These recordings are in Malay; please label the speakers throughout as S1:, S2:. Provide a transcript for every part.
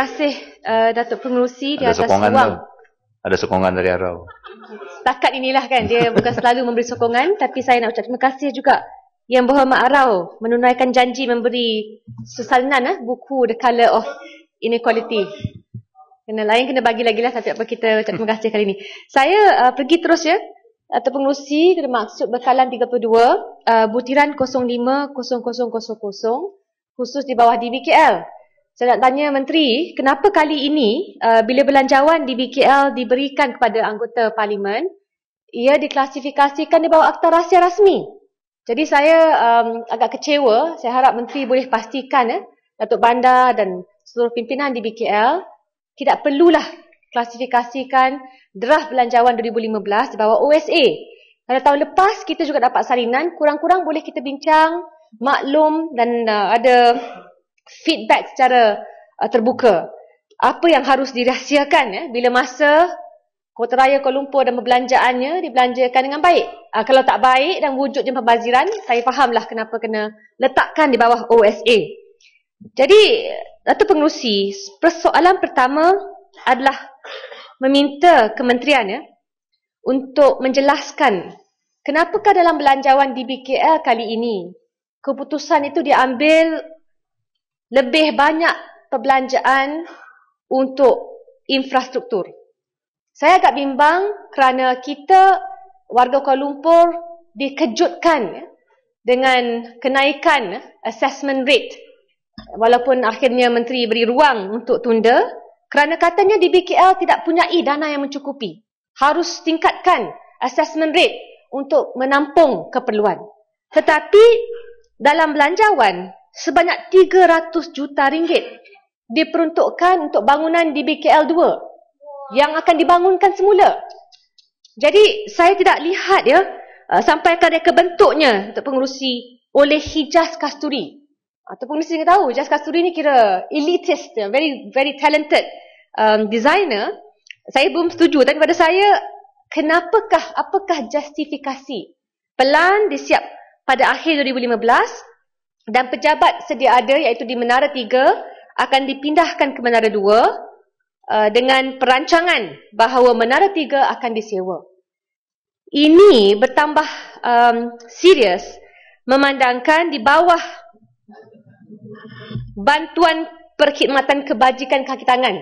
S1: kasih uh, Datuk Pengerusi di atas
S2: sokongan
S1: ruang.
S2: Ada sokongan dari Arau.
S1: Setakat inilah kan, dia bukan selalu memberi sokongan tapi saya nak ucap terima kasih juga Yang Berhormat Arau menunaikan janji memberi susalinan eh, buku The Colour of Inequality. Kena lain kena bagi lagi lah tapi apa kita ucap terima kasih kali ini. Saya uh, pergi terus ya. Atau pengurusi kena maksud bekalan 32 uh, butiran 050000 khusus di bawah DBKL. Saya nak tanya Menteri, kenapa kali ini uh, bila belanjawan di BKL diberikan kepada anggota parlimen, ia diklasifikasikan di bawah akta rahsia rasmi. Jadi saya um, agak kecewa, saya harap Menteri boleh pastikan eh, Datuk Bandar dan seluruh pimpinan di BKL tidak perlulah klasifikasikan draft belanjawan 2015 di bawah OSA. Pada tahun lepas kita juga dapat salinan, kurang-kurang boleh kita bincang, maklum dan uh, ada feedback secara uh, terbuka. Apa yang harus dirahsiakan ya, bila masa Kota Raya Kuala Lumpur dan perbelanjaannya dibelanjakan dengan baik. Uh, kalau tak baik dan wujudnya pembaziran, saya fahamlah kenapa kena letakkan di bawah OSA. Jadi, Datuk Pengerusi, persoalan pertama adalah meminta kementerian ya, untuk menjelaskan kenapakah dalam belanjawan di BKL kali ini keputusan itu diambil lebih banyak perbelanjaan untuk infrastruktur. Saya agak bimbang kerana kita warga Kuala Lumpur dikejutkan ya, dengan kenaikan assessment rate walaupun akhirnya menteri beri ruang untuk tunda kerana katanya di BKL tidak punyai dana yang mencukupi. Harus tingkatkan assessment rate untuk menampung keperluan. Tetapi dalam belanjawan sebanyak 300 juta ringgit diperuntukkan untuk bangunan di BKL 2 yang akan dibangunkan semula. Jadi saya tidak lihat ya uh, sampai ke reka bentuknya untuk pengurusi oleh Hijaz Kasturi. Ataupun mesti tahu Hijaz Kasturi ni kira elitist, ya, very very talented um, designer. Saya belum setuju tapi pada saya kenapakah apakah justifikasi pelan disiap pada akhir 2015 dan pejabat sedia ada iaitu di Menara 3 akan dipindahkan ke Menara 2 uh, dengan perancangan bahawa Menara 3 akan disewa. Ini bertambah um, serius memandangkan di bawah bantuan perkhidmatan kebajikan kaki tangan.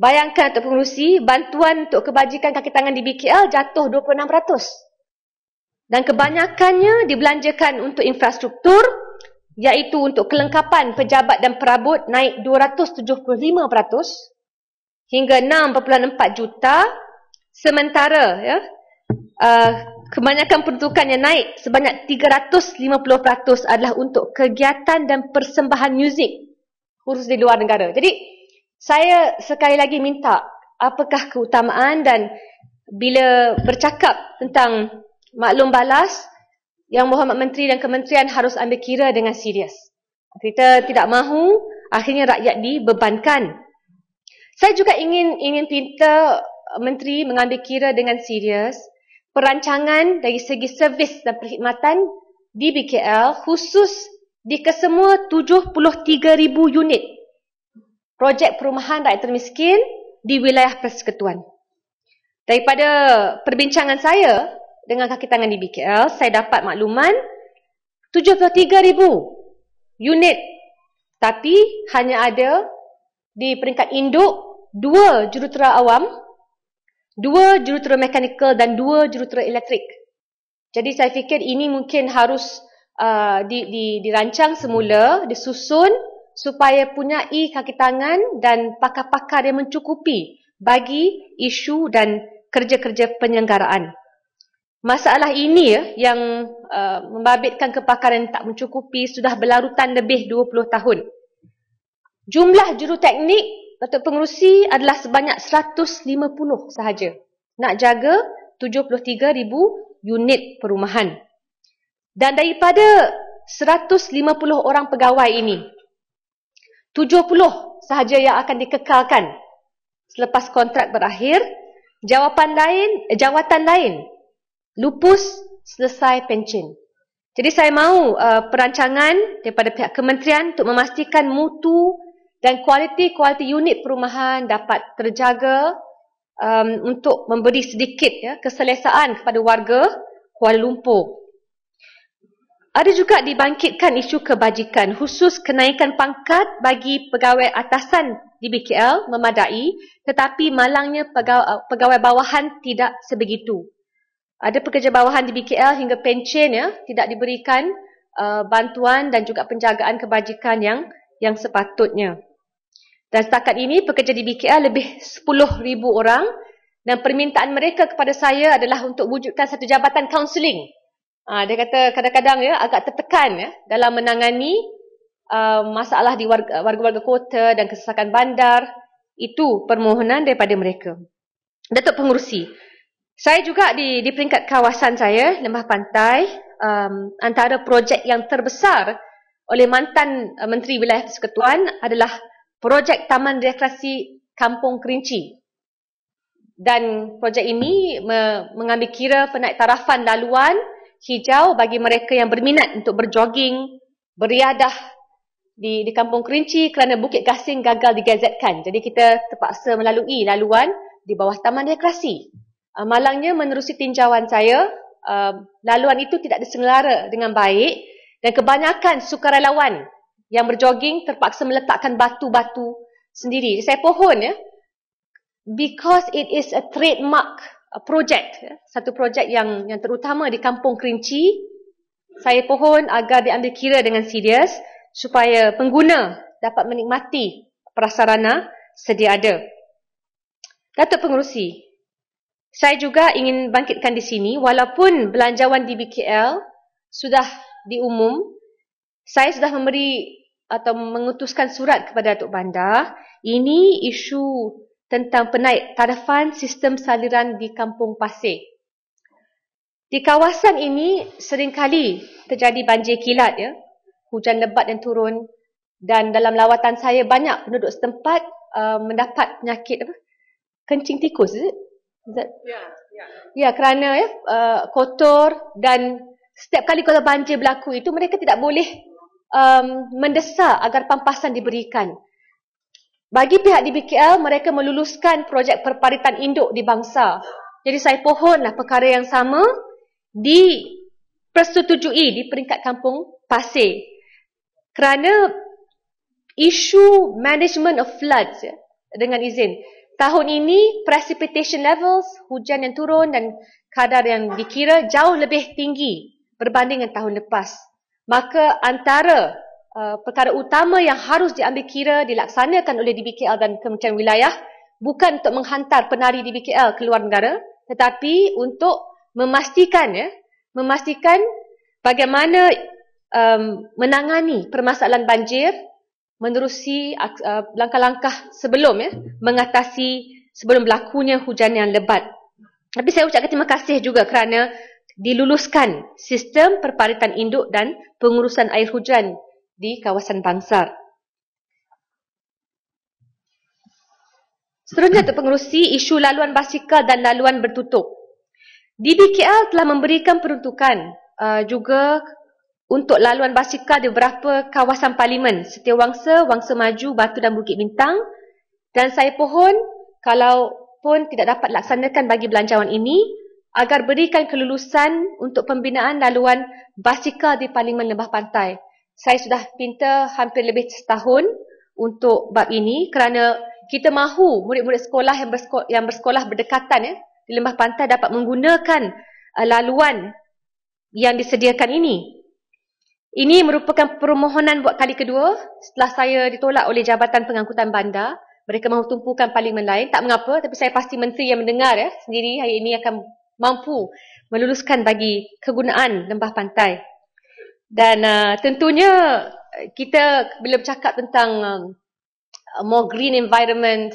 S1: Bayangkan untuk pengurusi, bantuan untuk kebajikan kaki tangan di BKL jatuh 26%. Dan kebanyakannya dibelanjakan untuk infrastruktur iaitu untuk kelengkapan pejabat dan perabot naik 275% hingga 6.4 juta sementara ya uh, kebanyakan peruntukan yang naik sebanyak 350% adalah untuk kegiatan dan persembahan muzik khusus di luar negara. Jadi saya sekali lagi minta apakah keutamaan dan bila bercakap tentang maklum balas yang Muhammad Menteri dan Kementerian harus ambil kira dengan serius. Kita tidak mahu akhirnya rakyat dibebankan. Saya juga ingin ingin minta Menteri mengambil kira dengan serius perancangan dari segi servis dan perkhidmatan di BKL khusus di kesemua 73,000 unit projek perumahan rakyat termiskin di wilayah Persekutuan. Daripada perbincangan saya, dengan kaki tangan di BKL, saya dapat makluman 73,000 unit. Tapi hanya ada di peringkat induk dua jurutera awam, dua jurutera mekanikal dan dua jurutera elektrik. Jadi saya fikir ini mungkin harus uh, di, di, dirancang semula, disusun supaya punyai kaki tangan dan pakar-pakar yang mencukupi bagi isu dan kerja-kerja penyelenggaraan. Masalah ini ya, yang uh, membabitkan kepakaran tak mencukupi sudah berlarutan lebih 20 tahun. Jumlah juruteknik Datuk Pengerusi adalah sebanyak 150 sahaja. Nak jaga 73,000 unit perumahan. Dan daripada 150 orang pegawai ini, 70 sahaja yang akan dikekalkan selepas kontrak berakhir, jawapan lain, jawatan lain lupus selesai pencen. Jadi saya mahu uh, perancangan daripada pihak kementerian untuk memastikan mutu dan kualiti-kualiti unit perumahan dapat terjaga um, untuk memberi sedikit ya, keselesaan kepada warga Kuala Lumpur. Ada juga dibangkitkan isu kebajikan khusus kenaikan pangkat bagi pegawai atasan di BKL memadai tetapi malangnya pegawai, pegawai bawahan tidak sebegitu. Ada pekerja bawahan di BKL hingga pencen ya tidak diberikan uh, bantuan dan juga penjagaan kebajikan yang yang sepatutnya. Dan setakat ini pekerja di BKL lebih 10,000 orang dan permintaan mereka kepada saya adalah untuk wujudkan satu jabatan kaunseling. Ha, dia kata kadang-kadang ya agak tertekan ya dalam menangani uh, masalah di warga-warga kota dan kesesakan bandar. Itu permohonan daripada mereka. Datuk Pengurusi, saya juga di, di peringkat kawasan saya, Lembah Pantai, um, antara projek yang terbesar oleh mantan uh, Menteri Wilayah Persekutuan adalah projek Taman Rekreasi Kampung Kerinci. Dan projek ini me mengambil kira penaik tarafan laluan hijau bagi mereka yang berminat untuk berjoging, beriadah di, di Kampung Kerinci kerana Bukit Gasing gagal digazetkan. Jadi kita terpaksa melalui laluan di bawah Taman Rekreasi. Uh, malangnya menerusi tinjauan saya, uh, laluan itu tidak diselenggara dengan baik dan kebanyakan sukarelawan yang berjoging terpaksa meletakkan batu-batu sendiri. Saya pohon ya. Because it is a trademark project, ya. satu projek yang yang terutama di Kampung Kerinci. Saya pohon agar diambil kira dengan serius supaya pengguna dapat menikmati prasarana sedia ada. Datuk Pengurusi, saya juga ingin bangkitkan di sini walaupun belanjawan di BKL sudah diumum, saya sudah memberi atau mengutuskan surat kepada Datuk Bandar, ini isu tentang penaik tarafan sistem saliran di Kampung Pasir. Di kawasan ini seringkali terjadi banjir kilat ya. Hujan lebat yang turun dan dalam lawatan saya banyak penduduk setempat uh, mendapat penyakit apa? Kencing tikus. Is Ya, ya. Ya, kerana ya uh, kotor dan setiap kali kalau banjir berlaku itu mereka tidak boleh um, mendesak agar pampasan diberikan. Bagi pihak DBKL, mereka meluluskan projek perparitan induk di bangsa. Jadi saya pohonlah perkara yang sama dipersetujui di peringkat kampung Pasir. Kerana isu management of floods ya, dengan izin. Tahun ini precipitation levels, hujan yang turun dan kadar yang dikira jauh lebih tinggi berbanding dengan tahun lepas. Maka antara uh, perkara utama yang harus diambil kira dilaksanakan oleh DBKL dan Kementerian Wilayah bukan untuk menghantar penari DBKL ke luar negara tetapi untuk memastikan ya memastikan bagaimana um, menangani permasalahan banjir menerusi uh, langkah-langkah sebelum ya mengatasi sebelum berlakunya hujan yang lebat. Tapi saya ucapkan terima kasih juga kerana diluluskan sistem perparitan induk dan pengurusan air hujan di kawasan Bangsar. Seterusnya untuk pengurusi isu laluan basikal dan laluan bertutup. DBKL telah memberikan peruntukan uh, juga untuk laluan basikal di beberapa kawasan parlimen Setiawangsa, Wangsa Maju, Batu dan Bukit Bintang. Dan saya pohon kalau pun tidak dapat laksanakan bagi belanjawan ini agar berikan kelulusan untuk pembinaan laluan basikal di Parlimen Lembah Pantai. Saya sudah pinta hampir lebih setahun untuk bab ini kerana kita mahu murid-murid sekolah yang bersekolah, yang bersekolah berdekatan ya, di Lembah Pantai dapat menggunakan uh, laluan yang disediakan ini ini merupakan permohonan buat kali kedua setelah saya ditolak oleh Jabatan Pengangkutan Bandar. Mereka mahu tumpukan parlimen lain. Tak mengapa, tapi saya pasti menteri yang mendengar ya, sendiri hari ini akan mampu meluluskan bagi kegunaan lembah pantai. Dan uh, tentunya kita bila bercakap tentang uh, more green environment,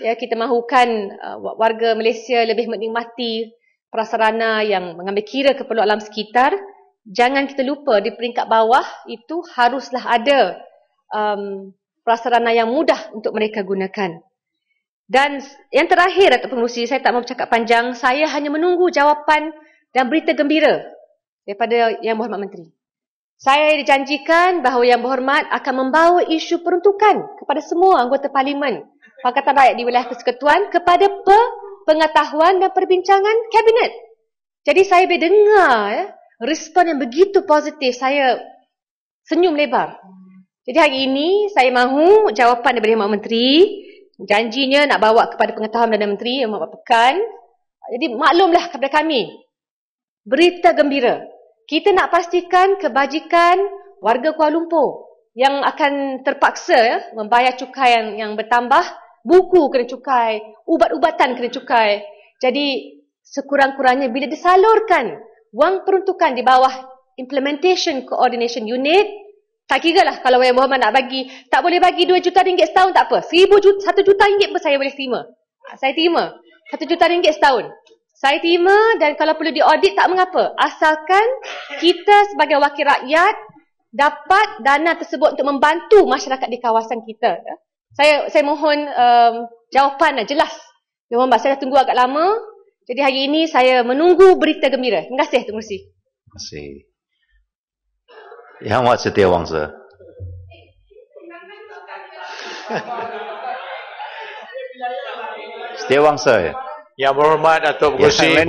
S1: ya kita mahukan uh, warga Malaysia lebih menikmati prasarana yang mengambil kira keperluan alam sekitar jangan kita lupa di peringkat bawah itu haruslah ada um, prasarana yang mudah untuk mereka gunakan. Dan yang terakhir Datuk Pengurusi, saya tak mau bercakap panjang, saya hanya menunggu jawapan dan berita gembira daripada Yang Berhormat Menteri. Saya dijanjikan bahawa Yang Berhormat akan membawa isu peruntukan kepada semua anggota Parlimen Pakatan Rakyat di wilayah Persekutuan kepada pe pengetahuan dan perbincangan Kabinet. Jadi saya boleh dengar ya, respon yang begitu positif. Saya senyum lebar. Jadi hari ini saya mahu jawapan daripada Yang Menteri. Janjinya nak bawa kepada pengetahuan Perdana Menteri yang membuat pekan. Jadi maklumlah kepada kami. Berita gembira. Kita nak pastikan kebajikan warga Kuala Lumpur yang akan terpaksa ya, membayar cukai yang, yang bertambah. Buku kena cukai, ubat-ubatan kena cukai. Jadi sekurang-kurangnya bila disalurkan wang peruntukan di bawah Implementation Coordination Unit, tak kira lah kalau Yang Muhammad nak bagi, tak boleh bagi 2 juta ringgit setahun tak apa. 1 juta, 1 juta ringgit pun saya boleh terima. Saya terima. 1 juta ringgit setahun. Saya terima dan kalau perlu diaudit tak mengapa. Asalkan kita sebagai wakil rakyat dapat dana tersebut untuk membantu masyarakat di kawasan kita. Saya saya mohon um, jawapan jelas. Memang saya dah tunggu agak lama. Jadi hari ini saya menunggu berita gembira. Terima kasih, Terima kasih.
S2: Terima kasih. Yang Wat Setia Wangsa. Setia Wangsa ya?
S3: Yang berhormat Datuk Pengerusi